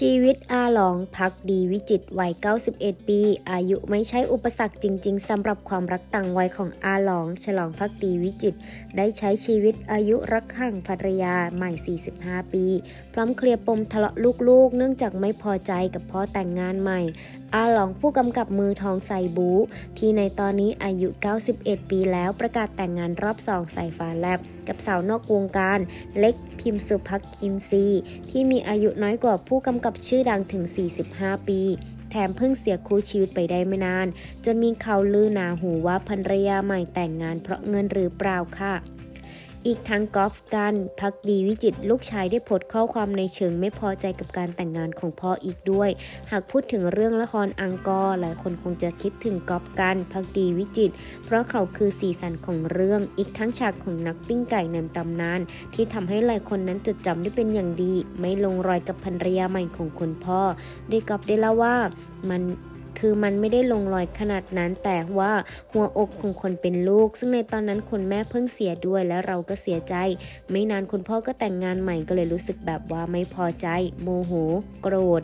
ชีวิตอาหลองพักดีวิจิตวัย 91 ปี อายุไม่ใช่อุปสรรคจริง ๆสำหรับความรักต่างวัยของอาหลอง ฉลองพักดีวิจิต ได้ใช้ชีวิตอายุรักห่งภรรยาใหม่ 45 ปี พร้อมเคลียร์ปมทะเลาะลูกๆ เนื่องจากไม่พอใจกับพ่อแต่งงานใหม่ อาหลองผู้กำกับมือทองไซบู ที่ในตอนนี้อายุ 91 ปีแล้วประกาศแต่งงานรอบสองใส่ฟ้าแลบกับสาวนอกวงการเล็กพิมพ์สุภักอินซีที่มีอายุน้อยกว่าผู้กำกับชื่อดังถึง 45 ปี แถมเพิ่งเสียคู่ชีวิตไปได้ไม่นาน จนมีข่าวลือหนาหูว่าภรรยาใหม่แต่งงานเพราะเงินหรือเปล่าค่ะ อีกทั้งกอล์ฟกันพักดีวิจิตลูกชายได้โพสต์ข้อความในเชิงไม่พอใจกับการแต่งงานของพ่ออีกด้วย หากพูดถึงเรื่องละครอังกอร์หลายคนคงจะคิดถึงกอล์ฟกันพักดีวิจิต เพราะเขาคือสีสันของเรื่อง อีกทั้งฉากของนักปิ้งไก่ในตำนาน ที่ทำให้หลายคนนั้นจดจำได้เป็นอย่างดี ไม่ลงรอยกับภรรยาใหม่ของคุณพ่อได้กอล์ฟได้เล่าว่ามัน คือมันไม่ได้ลงรอยขนาดนั้น แต่ว่าหัวอกของคนเป็นลูก ซึ่งในตอนนั้นคุณแม่เพิ่งเสียด้วยและเราก็เสียใจ ไม่นานคุณพ่อก็แต่งงานใหม่ก็เลยรู้สึกแบบว่าไม่พอใจ โมโห โกรธ